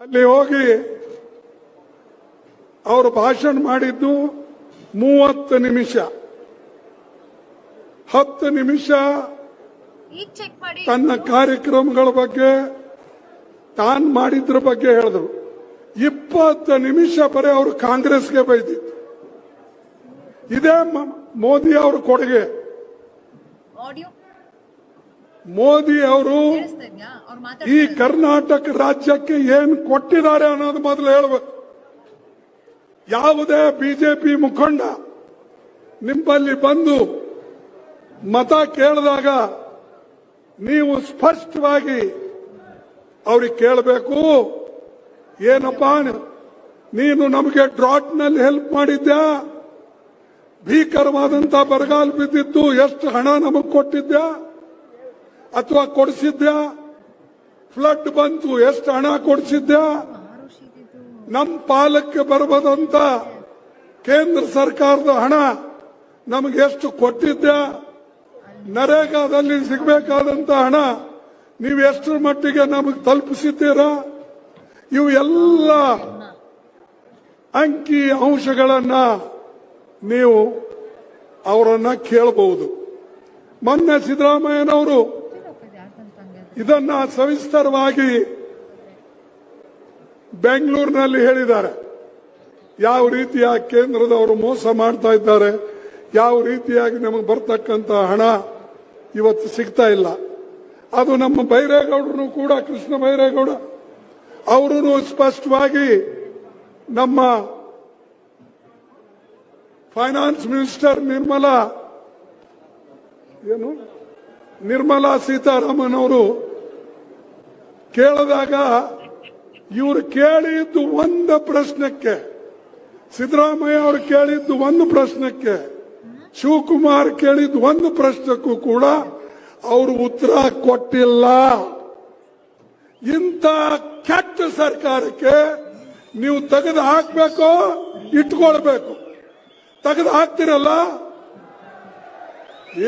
ಅಲ್ಲಿ ಹೋಗಿ ಅವರು ಭಾಷಣ ಮಾಡಿದ್ದು ಮೂವತ್ತು ನಿಮಿಷ. ಹತ್ತು ನಿಮಿಷ ತನ್ನ ಕಾರ್ಯಕ್ರಮಗಳ ಬಗ್ಗೆ ತಾನ್ ಮಾಡಿದ್ರ ಬಗ್ಗೆ ಹೇಳಿದ್ರು. ಇಪ್ಪತ್ತು ನಿಮಿಷ ಬರೀ ಅವರು ಕಾಂಗ್ರೆಸ್ಗೆ ಬೈದಿತ್ತು ಇದೇ ಮೋದಿ ಅವರ ಕೊಡುಗೆ. ಮೋದಿ ಅವರು ಈ ಕರ್ನಾಟಕ ರಾಜ್ಯಕ್ಕೆ ಏನ್ ಕೊಟ್ಟಿದ್ದಾರೆ ಅನ್ನೋದು ಮೊದಲು ಹೇಳಬೇಕು. ಯಾವುದೇ ಬಿಜೆಪಿ ಮುಖಂಡ ನಿಮ್ಮಲ್ಲಿ ಬಂದು ಮತ ಕೇಳಿದಾಗ ನೀವು ಸ್ಪಷ್ಟವಾಗಿ ಅವ್ರಿಗೆ ಕೇಳಬೇಕು ಏನಪ್ಪ ನೀನು ನಮಗೆ ಡ್ರಾಟ್ನಲ್ಲಿ ಹೆಲ್ಪ್ ಮಾಡಿದ್ಯಾ? ಭೀಕರವಾದಂತ ಬರಗಾಲ ಬಿದ್ದಿತ್ತು ಎಷ್ಟು ಹಣ ನಮಗೆ ಕೊಟ್ಟಿದ್ಯಾ? ಅಥವಾ ಕೊಡಿಸಿದ್ದ? ಫ್ಲಡ್ ಬಂತು, ಎಷ್ಟು ಹಣ ಕೊಡಿಸಿದ್ದ? ನಮ್ಮ ಪಾಲಕ್ಕೆ ಬರಬಹುದಂತ ಕೇಂದ್ರ ಸರ್ಕಾರದ ಹಣ ನಮಗೆ ಎಷ್ಟು ಕೊಟ್ಟಿದ್ದ? ನರೇಗಾದಲ್ಲಿ ಸಿಗಬೇಕಾದಂತ ಹಣ ನೀವು ಎಷ್ಟರ ಮಟ್ಟಿಗೆ ನಮಗೆ ತಲುಪಿಸಿದ್ದೀರಾ? ಇವು ಎಲ್ಲ ಅಂಕಿ ಅಂಶಗಳನ್ನ ನೀವು ಅವರನ್ನ ಕೇಳಬಹುದು ಮೊನ್ನೆ ಸಿದ್ದರಾಮಯ್ಯನವರು ಇದನ್ನ ಸವಿಸ್ತರವಾಗಿ ಬೆಂಗಳೂರಿನಲ್ಲಿ ಹೇಳಿದ್ದಾರೆ. ಯಾವ ರೀತಿಯ ಕೇಂದ್ರದವರು ಮೋಸ ಮಾಡ್ತಾ ಇದ್ದಾರೆ, ಯಾವ ರೀತಿಯಾಗಿ ನಮಗೆ ಬರ್ತಕ್ಕಂತ ಹಣ ಇವತ್ತು ಸಿಗ್ತಾ ಇಲ್ಲ. ಅದು ನಮ್ಮ ಬೈರೇಗೌಡರು ಕೂಡ, ಕೃಷ್ಣ ಬೈರೇಗೌಡ ಅವರು ಸ್ಪಷ್ಟವಾಗಿ ನಮ್ಮ ಫೈನಾನ್ಸ್ ಮಿನಿಸ್ಟರ್ ನಿರ್ಮಲಾ, ಏನು? ನಿರ್ಮಲಾ ಸೀತಾರಾಮನ್ ಅವರು ಕೇಳಿದಾಗ ಇವರು ಕೇಳಿದ್ದು ಒಂದು ಪ್ರಶ್ನಕ್ಕೆ, ಸಿದ್ದರಾಮಯ್ಯ ಅವರು ಕೇಳಿದ್ದು ಒಂದು ಪ್ರಶ್ನಕ್ಕೆ, ಶಿವಕುಮಾರ್ ಕೇಳಿದ್ದು ಒಂದು ಪ್ರಶ್ನಕ್ಕೂ ಕೂಡ ಅವರು ಉತ್ತರ ಕೊಟ್ಟಿಲ್ಲ. ಇಂಥ ಕೆಟ್ಟ ಸರ್ಕಾರಕ್ಕೆ ನೀವು ತೆಗೆದು ಹಾಕ್ಬೇಕು, ಇಟ್ಕೊಳ್ಬೇಕು. ತೆಗೆದು ಹಾಕ್ತಿರಲ್ಲ?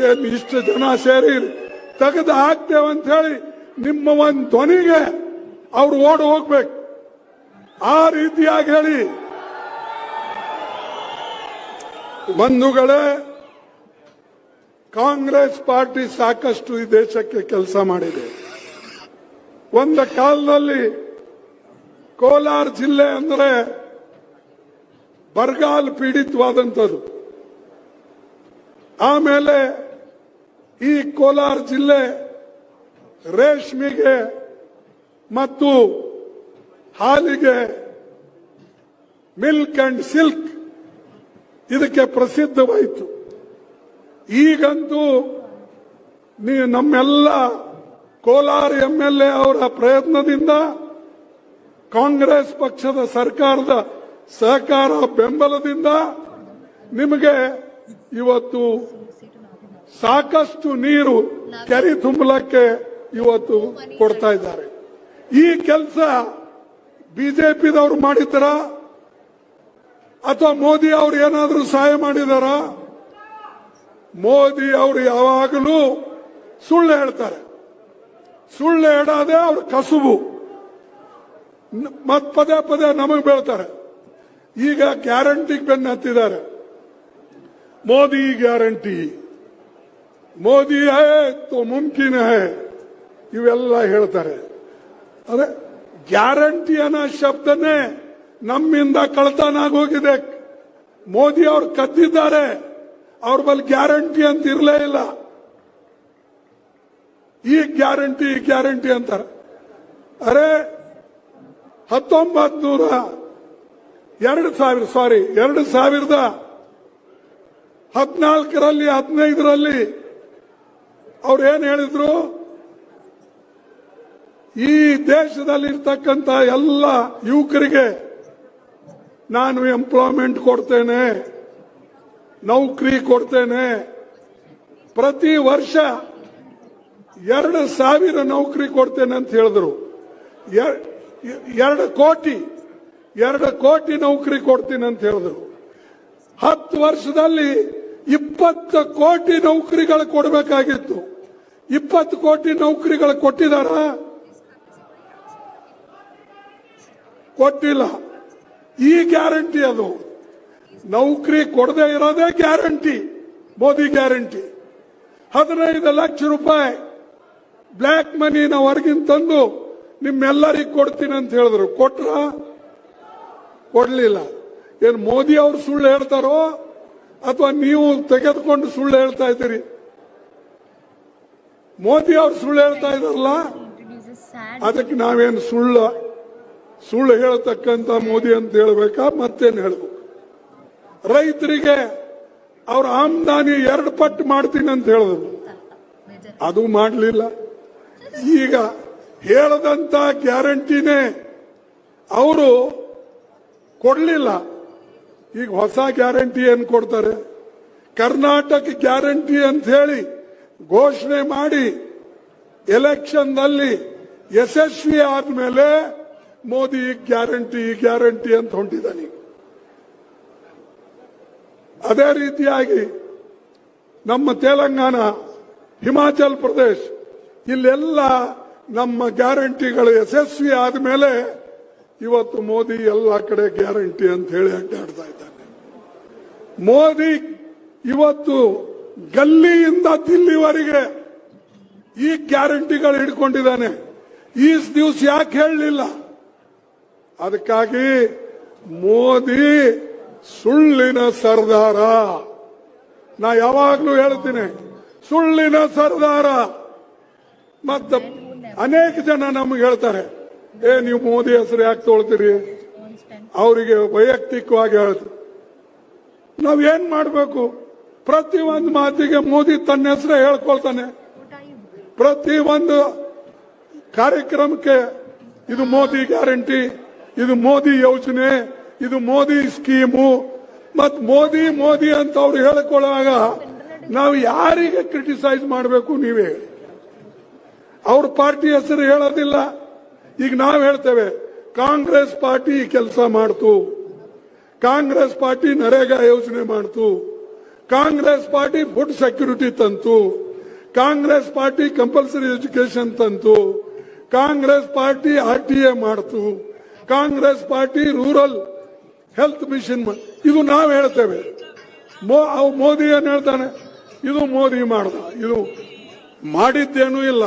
ಏನು ಇಷ್ಟು ಜನ ಸೇರಿ ತೆಗೆದು ಹಾಕ್ತೇವಂತ ಹೇಳಿ ನಿಮ್ಮ ಒಂದು ಧ್ವನಿಗೆ ಅವ್ರು ಓಡಿ ಹೋಗ್ಬೇಕು. ಆ ರೀತಿಯಾಗಿ ಹೇಳಿ. ಬಂಧುಗಳೇ, ಕಾಂಗ್ರೆಸ್ ಪಾರ್ಟಿ ಸಾಕಷ್ಟು ಈ ದೇಶಕ್ಕೆ ಕೆಲಸ ಮಾಡಿದೆ. ಒಂದ ಕಾಲದಲ್ಲಿ ಕೋಲಾರ ಜಿಲ್ಲೆ ಅಂದ್ರೆ ಬರಗಾಲ ಪೀಡಿತವಾದಂಥದ್ದು. ಆಮೇಲೆ ಈ ಕೋಲಾರ ಜಿಲ್ಲೆ ರೇಷ್ಮೆಗೆ ಮತ್ತು ಹಾಲಿಗೆ ಮಿಲ್ಕ್ ಅಂಡ್ ಸಿಲ್ಕ್ ಇದಕ್ಕೆ ಪ್ರಸಿದ್ಧವಾಯಿತು. ಈಗಂತೂ ನೀ ನಮ್ಮೆಲ್ಲ ಕೋಲಾರ ಎಂ ಎಲ್ ಎ ಅವರ ಪ್ರಯತ್ನದಿಂದ ಕಾಂಗ್ರೆಸ್ ಪಕ್ಷದ ಸರ್ಕಾರದ ಸಹಕಾರ ಬೆಂಬಲದಿಂದ ನಿಮಗೆ ಇವತ್ತು ಸಾಕಷ್ಟು ನೀರು ಕೆರೆ ತುಂಬಲಕ್ಕೆ ಇವತ್ತು ಕೊಡ್ತಾ ಇದ್ದಾರೆ. ಈ ಕೆಲಸ ಬಿಜೆಪಿದವರು ಮಾಡಿದ್ದಾರ? ಅಥವಾ ಮೋದಿ ಅವರು ಏನಾದರೂ ಸಹಾಯ ಮಾಡಿದಾರ? ಮೋದಿ ಅವರು ಯಾವಾಗಲೂ ಸುಳ್ಳು ಹೇಳ್ತಾರೆ. ಸುಳ್ಳು ಹೇಳೋದೇ ಅವ್ರ ಕಸುಬು. ಮತ್ ಪದೇ ಪದೇ ನಮಗೆ ಬೀಳ್ತಾರೆ. ಈಗ ಗ್ಯಾರಂಟಿಗೆ ಬೆನ್ನು ಹತ್ತಿದ್ದಾರೆ. ಮೋದಿ ಗ್ಯಾರಂಟಿ. ಮೋದಿ ಹೇ ತೋ ಮುಮ್ಕಿನ್ ಹೇ ಇವೆಲ್ಲ ಹೇಳ್ತಾರೆ. ಅದೇ ಗ್ಯಾರಂಟಿ ಅನ್ನೋ ಶಬ್ದನೇ ನಮ್ಮಿಂದ ಕಳ್ತನ ಆಗೋಗಿದೆ ಮೋದಿ ಅವ್ರು ಕದ್ದಿದ್ದಾರೆ. ಅವ್ರ ಬಳಿ ಗ್ಯಾರಂಟಿ ಅಂತ ಇರಲೇ ಇಲ್ಲ. ಈ ಗ್ಯಾರಂಟಿ ಈ ಗ್ಯಾರಂಟಿ ಅಂತಾರೆ. ಅರೆ ಹತ್ತೊಂಬತ್ ನೂರ ಎರಡು ಸಾವಿರ, ಸಾರಿ, ಎರಡು ಸಾವಿರದ ಹದಿನಾಲ್ಕರಲ್ಲಿ, ಹದಿನೈದರಲ್ಲಿ ಅವ್ರು ಏನ್ ಹೇಳಿದ್ರು? ಈ ದೇಶದಲ್ಲಿರ್ತಕ್ಕಂಥ ಎಲ್ಲ ಯುವಕರಿಗೆ ನಾನು ಎಂಪ್ಲಾಯ್ಮೆಂಟ್ ಕೊಡ್ತೇನೆ, ನೌಕರಿ ಕೊಡ್ತೇನೆ. ಪ್ರತಿ ವರ್ಷ ಎರಡು ಸಾವಿರ ನೌಕರಿ ಕೊಡ್ತೇನೆ ಅಂತ ಹೇಳಿದ್ರು. ಎರ್- ಎರಡು ಕೋಟಿ ಎರಡು ಕೋಟಿ ನೌಕರಿ ಕೊಡ್ತೀನಿ ಅಂತ ಹೇಳಿದ್ರು. ಹತ್ತು ವರ್ಷದಲ್ಲಿ ಇಪ್ಪತ್ತು ಕೋಟಿ ನೌಕರಿಗಳು ಕೊಡಬೇಕಾಗಿತ್ತು. ಇಪ್ಪತ್ತು ಕೋಟಿ ನೌಕರಿಗಳು ಕೊಟ್ಟಿದಾರ ಕೊಟ್ಟಿಲ್ಲ. ಈ ಗ್ಯಾರಂಟಿ ಅದು. ನೌಕರಿ ಕೊಡದೇ ಇರೋದೇ ಗ್ಯಾರಂಟಿ ಮೋದಿ ಗ್ಯಾರಂಟಿ. ಹದಿನೈದು ಲಕ್ಷ ರೂಪಾಯಿ ಬ್ಲ್ಯಾಕ್ ಮನಿನ ಹೊರಗಿನ ತಂದು ನಿಮ್ಮೆಲ್ಲರಿಗೆ ಕೊಡ್ತೀನಿ ಅಂತ ಹೇಳಿದ್ರು. ಕೊಟ್ರ? ಕೊಡ್ಲಿಲ್ಲ. ಏನ್ ಮೋದಿ ಅವರು ಸುಳ್ಳು ಹೇಳ್ತಾರೋ ಅಥವಾ ನೀವು ತೆಗೆದುಕೊಂಡು ಸುಳ್ಳು ಹೇಳ್ತಾ ಇದ್ದೀರಿ? ಮೋದಿ ಅವರು ಸುಳ್ಳು ಹೇಳ್ತಾ ಇದಾರಲ್ಲ ಅದಕ್ಕೆ ನಾವೇನು ಸುಳ್ಳು ಸುಳ್ಳು ಹೇಳತಕ್ಕಂತ ಮೋದಿ ಅಂತ ಹೇಳ್ಬೇಕಾ? ಮತ್ತೇನು ಹೇಳ್ಬೇಕು? ರೈತರಿಗೆ ಅವ್ರ ಆಮದಾನಿ ಎರಡು ಪಟ್ಟು ಮಾಡ್ತೀನಿ ಅಂತ ಹೇಳಿದ್ರು ಅದು ಮಾಡಲಿಲ್ಲ. ಈಗ ಹೇಳದಂತ ಗ್ಯಾರಂಟಿನೇ ಅವರು ಕೊಡಲಿಲ್ಲ. ಈಗ ಹೊಸ ಗ್ಯಾರಂಟಿ ಏನು ಕೊಡ್ತಾರೆ? ಕರ್ನಾಟಕ ಗ್ಯಾರಂಟಿ ಅಂತ ಹೇಳಿ ಘೋಷಣೆ ಮಾಡಿ ಎಲೆಕ್ಷನ್ನಲ್ಲಿ ಯಶಸ್ವಿ ಆದ್ಮೇಲೆ ಮೋದಿ ಗ್ಯಾರಂಟಿ ಗ್ಯಾರಂಟಿ ಅಂತ ಹೊಂಟಿದ್ದಾನೆ ಅದೇ ರೀತಿಯಾಗಿ ನಮ್ಮ ತೆಲಂಗಾಣ, ಹಿಮಾಚಲ್ ಪ್ರದೇಶ್, ಇಲ್ಲೆಲ್ಲ ನಮ್ಮ ಗ್ಯಾರಂಟಿಗಳು ಯಶಸ್ವಿ ಆದ ಮೇಲೆ ಇವತ್ತು ಮೋದಿ ಎಲ್ಲ ಕಡೆ ಗ್ಯಾರಂಟಿ ಅಂತ ಹೇಳಿ ಅಡ್ಡಾಡ್ತಾ ಇದ್ದಾನೆ. ಮೋದಿ ಇವತ್ತು ಗಲ್ಲಿಯಿಂದ ದಿಲ್ಲಿವರೆಗೆ ಈ ಗ್ಯಾರಂಟಿಗಳು ಹಿಡ್ಕೊಂಡಿದ್ದಾನೆ. ಈ ದಿವಸ ಯಾಕೆ ಹೇಳಲಿಲ್ಲ? ಅದಕ್ಕಾಗಿ ಮೋದಿ ಸುಳ್ಳಿನ ಸರ್ದಾರ. ನಾ ಯಾವಾಗ್ಲೂ ಹೇಳ್ತೀನಿ, ಸುಳ್ಳಿನ ಸರ್ದಾರ. ಮತ್ತ ಅನೇಕ ಜನ ನಮ್ಗೆ ಹೇಳ್ತಾರೆ, ಏ, ನೀವು ಮೋದಿ ಹೆಸರು ಯಾಕೆ ತೊಳ್ತೀರಿ ಅವರಿಗೆ ವೈಯಕ್ತಿಕವಾಗಿ ಹೇಳ್ತೀವಿ ನಾವ್ ಏನ್ ಮಾಡ್ಬೇಕು? ಪ್ರತಿ ಒಂದು ಮಾತಿಗೆ ಮೋದಿ ತನ್ನ ಹೆಸರೇ ಹೇಳ್ಕೊಳ್ತಾನೆ? ಪ್ರತಿ ಒಂದು ಕಾರ್ಯಕ್ರಮಕ್ಕೆ ಇದು ಮೋದಿ ಗ್ಯಾರಂಟಿ. ಇದು ಮೋದಿ ಯೋಚನೆ ಇದು ಮೋದಿ ಸ್ಕೀಮು. ಮತ್ ಮೋದಿ ಮೋದಿ ಅಂತ ಅವ್ರು ಹೇಳಿಕೊಳ್ಳುವಾಗ ನಾವು ಯಾರಿಗೆ ಕ್ರಿಟಿಸೈಸ್ ಮಾಡಬೇಕು ನೀವೇ? ಅವ್ರ ಪಾರ್ಟಿ ಹೆಸರು ಹೇಳೋದಿಲ್ಲ. ಈಗ ನಾವು ಹೇಳ್ತೇವೆ, ಕಾಂಗ್ರೆಸ್ ಪಾರ್ಟಿ ಕೆಲಸ ಮಾಡ್ತು. ಕಾಂಗ್ರೆಸ್ ಪಾರ್ಟಿ ನರೇಗಾ ಯೋಜನೆ ಮಾಡ್ತು. ಕಾಂಗ್ರೆಸ್ ಪಾರ್ಟಿ ಫುಡ್ ಸೆಕ್ಯೂರಿಟಿ ತಂತು. ಕಾಂಗ್ರೆಸ್ ಪಾರ್ಟಿ ಕಂಪಲ್ಸರಿ ಎಜುಕೇಶನ್ ತಂತು. Congress party R T A ಮಾಡ್ತು. Congress party rural health mission ಇದು ನಾವು ಹೇಳ್ತೇವೆ. ಮೋದಿ ಏನ್ ಹೇಳ್ತಾನೆ? ಇದು ಮೋದಿ ಮಾಡ್ದ. ಇದು ಮಾಡಿದ್ದೇನೂ ಇಲ್ಲ.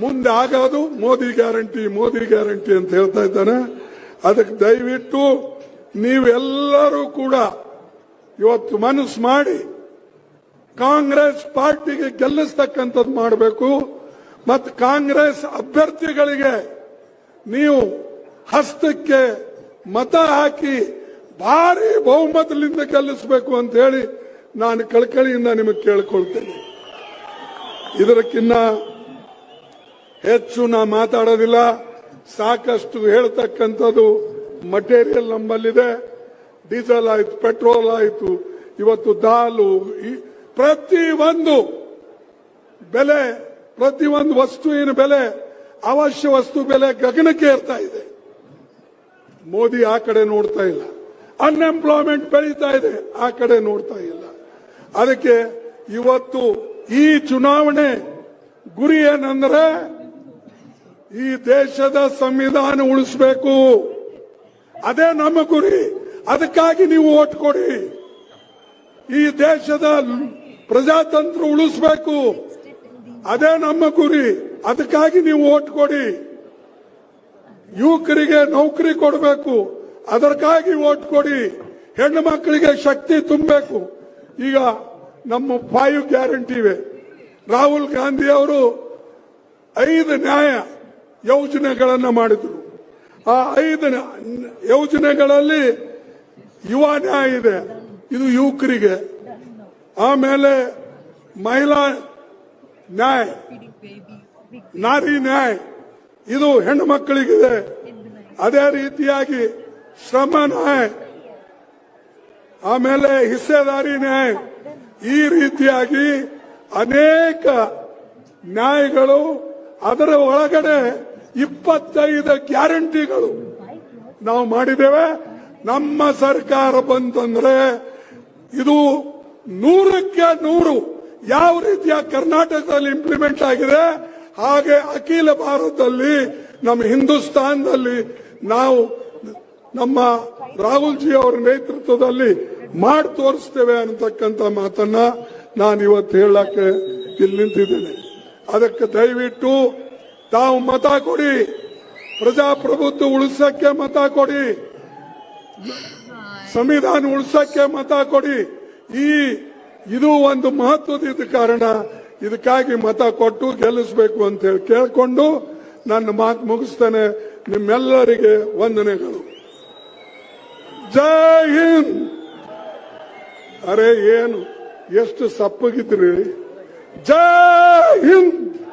ಮುಂದೆ ಆಗೋದು, ಮೋದಿ ಗ್ಯಾರಂಟಿ ಮೋದಿ ಗ್ಯಾರಂಟಿ ಅಂತ ಹೇಳ್ತಾ ಇದ್ದಾನೆ. ಅದಕ್ಕೆ ದಯವಿಟ್ಟು ನೀವೆಲ್ಲರೂ ಕೂಡ ಇವತ್ತು ಮನಸ್ಸು ಮಾಡಿ ಕಾಂಗ್ರೆಸ್ ಪಾರ್ಟಿಗೆ ಗೆಲ್ಲಿಸ್ತಕ್ಕಂಥದ್ದು ಮಾಡಬೇಕು. ಮತ್ತು ಕಾಂಗ್ರೆಸ್ ಅಭ್ಯರ್ಥಿಗಳಿಗೆ ನೀವು ಹಸ್ತಕ್ಕೆ ಮತ ಹಾಕಿ ಭಾರಿ ಬಹುಮತದಿಂದ ಗೆಲ್ಲಿಸಬೇಕು ಅಂತ ಹೇಳಿ ನಾನು ಕಳಕಳಿಯಿಂದ ನಿಮಗೆ ಕೇಳ್ಕೊಳ್ತೇನೆ. ಇದಕ್ಕಿನ್ನ ಹೆಚ್ಚು ನಾ ಮಾತಾಡೋದಿಲ್ಲ. ಸಾಕಷ್ಟು ಹೇಳ್ತಕ್ಕಂಥದ್ದು ಮಟೀರಿಯಲ್ ನಮ್ಮಲ್ಲಿದೆ. ಡೀಸೆಲ್ ಆಯಿತು, ಪೆಟ್ರೋಲ್ ಆಯಿತು, ಇವತ್ತು ದಾಲು ಪ್ರತಿ ಒಂದು ಬೆಲೆ ಪ್ರತಿ ಒಂದು ವಸ್ತುವಿನ ಬೆಲೆ, ಅವಶ್ಯ ವಸ್ತು ಬೆಲೆ ಗಗನಕ್ಕೆ ಏರ್ತಾ ಇದೆ. ಮೋದಿ ಆ ಕಡೆ ನೋಡ್ತಾ ಇಲ್ಲ. ಅನ್ಎಂಪ್ಲಾಯ್ಮೆಂಟ್ ಬೆಳೀತಾ ಇದೆ, ಆ ಕಡೆ ನೋಡ್ತಾ ಇಲ್ಲ. ಅದಕ್ಕೆ ಇವತ್ತು ಈ ಚುನಾವಣೆ ಗುರಿ ಏನಂದ್ರೆ ಈ ದೇಶದ ಸಂವಿಧಾನ ಉಳಿಸಬೇಕು. ಅದೇ ನಮ್ಮ ಗುರಿ, ಅದಕ್ಕಾಗಿ ನೀವು ಓಟ್ ಕೊಡಿ. ಈ ದೇಶದ ಪ್ರಜಾತಂತ್ರ ಉಳಿಸಬೇಕು. ಅದೇ ನಮ್ಮ ಗುರಿ, ಅದಕ್ಕಾಗಿ ನೀವು ಓಟ್ ಕೊಡಿ. ಯುವಕರಿಗೆ ನೌಕರಿ ಕೊಡಬೇಕು. ಅದಕ್ಕಾಗಿ ಓಟ್ ಕೊಡಿ. ಹೆಣ್ಣು ಮಕ್ಕಳಿಗೆ ಶಕ್ತಿ ತುಂಬಬೇಕು. ಈಗ ನಮ್ಮ ಫೈವ್ ಗ್ಯಾರಂಟಿ ಇವೆ. ರಾಹುಲ್ ಗಾಂಧಿ ಅವರು ಐದು ನ್ಯಾಯ ಯೋಜನೆಗಳನ್ನು ಮಾಡಿದರು. ಆ ಐದು ಯೋಜನೆಗಳಲ್ಲಿ ಯುವ ನ್ಯಾಯ ಇದೆ. ಇದು ಯುವಕರಿಗೆ. ಆಮೇಲೆ ಮಹಿಳಾ ನ್ಯಾಯ. ನಾರಿ ನ್ಯಾಯ. ಇದು ಹೆಣ್ಣು ಮಕ್ಕಳಿಗಿದೆ. ಅದೇ ರೀತಿಯಾಗಿ ಶ್ರಮ ನ್ಯಾಯ ಆಮೇಲೆ ಹಿಸ್ಸೆದಾರಿ ನ್ಯಾಯ ಈ ರೀತಿಯಾಗಿ ಅನೇಕ ನ್ಯಾಯಗಳು ಅದರ ಒಳಗಡೆ ಇಪ್ಪತ್ತೈದು ಗ್ಯಾರಂಟಿಗಳು ನಾವು ಮಾಡಿದ್ದೇವೆ. ನಮ್ಮ ಸರ್ಕಾರ ಬಂತಂದ್ರೆ ಇದು ನೂರಕ್ಕೆ ನೂರು ಯಾವ ರೀತಿಯ ಕರ್ನಾಟಕದಲ್ಲಿ ಇಂಪ್ಲಿಮೆಂಟ್ ಆಗಿದೆ ಹಾಗೆ ಅಖಿಲ ಭಾರತದಲ್ಲಿ ನಮ್ಮ ಹಿಂದೂಸ್ತಾನದಲ್ಲಿ ನಾವು ನಮ್ಮ ರಾಹುಲ್ ಜಿ ಅವರ ನೇತೃತ್ವದಲ್ಲಿ ಮಾಡಿ ತೋರಿಸ್ತೇವೆ ಅನ್ನತಕ್ಕಂತ ಮಾತನ್ನ ನಾನು ಇವತ್ತು ಹೇಳಕ್ಕೆ ಇಲ್ಲಿ ನಿಂತಿದ್ದೇನೆ. ಅದಕ್ಕೆ ದಯವಿಟ್ಟು ತಾವು ಮತ ಕೊಡಿ. ಪ್ರಜಾಪ್ರಭುತ್ವ ಉಳಿಸಕ್ಕೆ ಮತ ಕೊಡಿ. ಸಂವಿಧಾನ ಉಳಿಸಕ್ಕೆ ಮತ ಕೊಡಿ. ಈ, ಇದು ಒಂದು ಮಹತ್ವದ ಕಾರಣ. ಇದಕ್ಕಾಗಿ ಮತ ಕೊಟ್ಟು ಗೆಲ್ಲಿಸಬೇಕು ಅಂತ ಹೇಳಿ ಕೇಳಿಕೊಂಡು ನನ್ನ ಮಾತು ಮುಗಿಸ್ತೇನೆ. ನಿಮ್ಮೆಲ್ಲರಿಗೆ ವಂದನೆಗಳು. ಜೈ ಹಿಂದ್! ಅರೆ ಏನು, ಎಷ್ಟು ಸಪ್ಪಗಿದ್ರಿ? ಜೈ ಹಿಂದ್!